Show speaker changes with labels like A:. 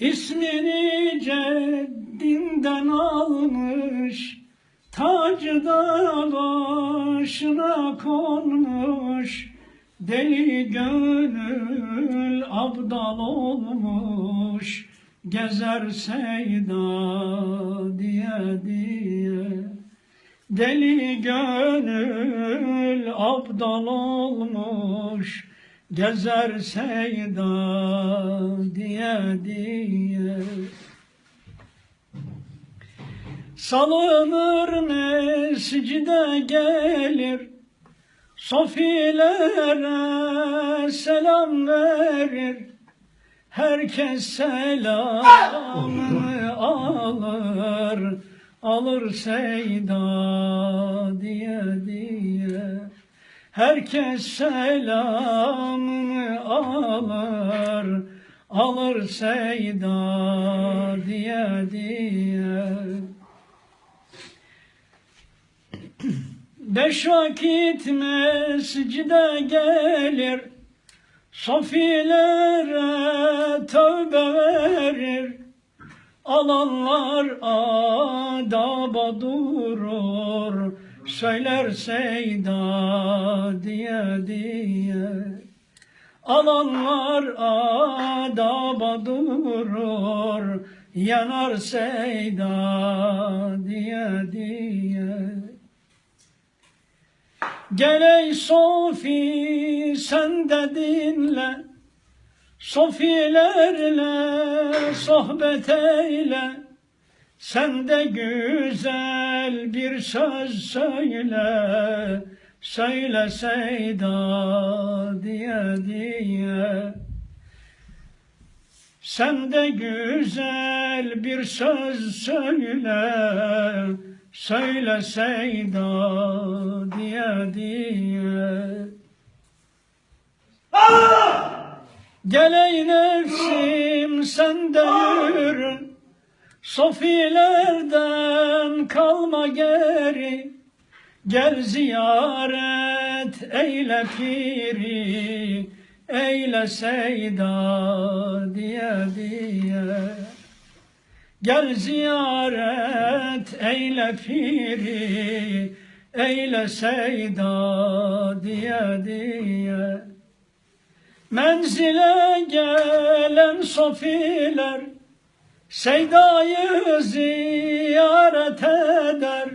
A: İsmini ceddinden almış, tacı da başına konmuş. Deli gönül abdal olmuş, gezer seyda diye diye. Deli gönül abdal olmuş, gezer seyda diye diye. Salınır mescide gelir, Sofilere selam verir, herkes selamını alır, alır seyda diye diye. Herkes selamını alır, alır seyda diye diye. Beş vakit mescide gelir, Sofilere tövbe verir, Alanlar adaba durur, Söyler seyda diye diye. Alanlar adaba durur, Yanar seyda diye diye. Gel ey Sofi sen de dinle Sofilerle sohbet eyle. Sen de güzel bir söz söyle. Söyle Seyda diye diye. Sen de güzel bir söz söyle, söyle Seyda diye diye. Gel ey nefsim sen de yürü, Sofilerden kalma geri, Gel ziyaret eyle piri, eyle seyda diye diye. Gel ziyaret eyle piri, eyle seyda diye diye. Menzile gelen sofiler, Seyda'yı ziyaret eder,